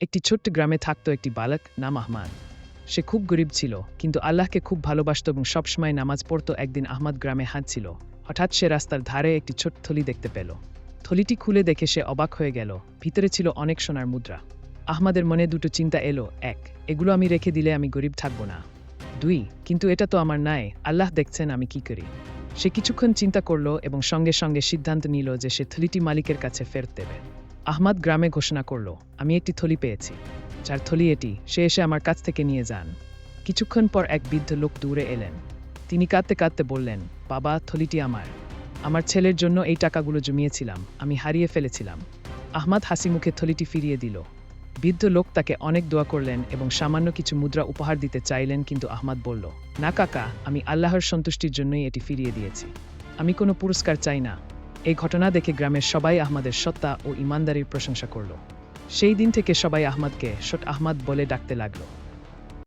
একটি ছোট্ট গ্রামে থাকত একটি বালক নাম আহমাদ। সে খুব গরিব ছিল, কিন্তু আল্লাহকে খুব ভালোবাসত এবং সবসময় নামাজ পড়ত একদিন আহমাদ গ্রামে হাঁটছিল। হঠাৎ সে রাস্তার ধারে একটি ছোট্ট থলি দেখতে পেল। থলিটি খুলে দেখে সে অবাক হয়ে গেল। ভিতরে ছিল অনেক সোনার মুদ্রা। আহমাদের মনে দুটো চিন্তা এলো, এক, এগুলো আমি রেখে দিলে আমি গরিব থাকব না। দুই, কিন্তু এটা তো আমার নাই, আল্লাহ দেখছেন আমি কি করি। সে কিছুক্ষণ চিন্তা করল এবং সঙ্গে সঙ্গে সিদ্ধান্ত নিল যে সে থলিটি মালিকের কাছে ফেরত দেবে। আহমাদ গ্রামে ঘোষণা করল, আমি একটি থলি পেয়েছি। যার থলি এটি, সে এসে আমার কাছ থেকে নিয়ে যান। কিছুক্ষণ পর এক বৃদ্ধ লোক দূরে এলেন। তিনি কাঁদতে কাঁদতে বললেন, বাবা, থলিটি আমার। আমার ছেলের জন্য এই টাকাগুলো জমিয়েছিলাম, আমি হারিয়ে ফেলেছিলাম। আহমাদ হাসি মুখে থলিটি ফিরিয়ে দিল। বৃদ্ধ লোক তাকে অনেক দোয়া করলেন এবং সামান্য কিছু মুদ্রা উপহার দিতে চাইলেন, কিন্তু আহমাদ বলল, না, কাকা, আমি আল্লাহর সন্তুষ্টির জন্যই এটি ফিরিয়ে দিয়েছি। আমি কোনো পুরস্কার চাই না। এই ঘটনা দেখে গ্রামের সবাই আহমদের সত্তা ও ইমানদারির প্রশংসা করল। সেই দিন থেকে সবাই আহমদকে শট আহমদ বলে ডাকতে লাগল।